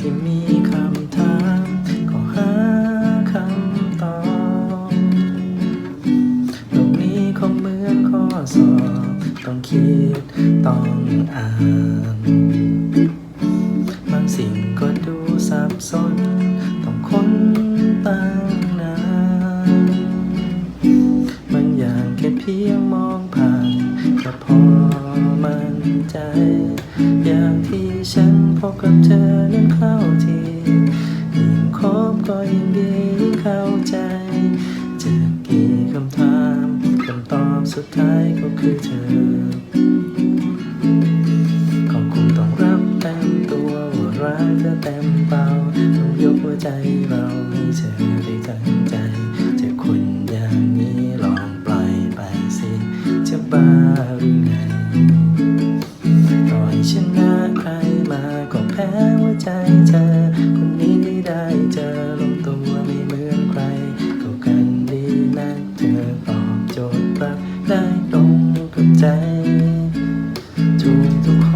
ที่มีคำถามก็หาคำตอบโลกนี้คงเหมือนข้อสอบ ต้องคิดต้องอ่านบางสิ่งก็ดูสับสน ต้องค้นตั้งนานบางอย่างแค่เพียงมองผ่านก็พอมั่นใจ ฉันพบกับเธอนั้นเข้าทียิ่งคบก็ยิ่งดียิ่งเข้าใจจะกี่คำถามคำตอบสุดท้ายก็คือเธอก็คงต้องรับเต็มตัวว่ารักเธอเต็มเป่าต้องยกหัวใจเราให้เธอได้ตั้งใจเธอคนอย่างนี้ลองปล่อยไปสิจะบ้าหรือไง ใจเธอ คนนี้ที่ได้เจอลงตัวไม่เหมือนใครเข้ากันดีนะเธอตอบโจทย์รักได้ตรงกับใจถูกทุกคน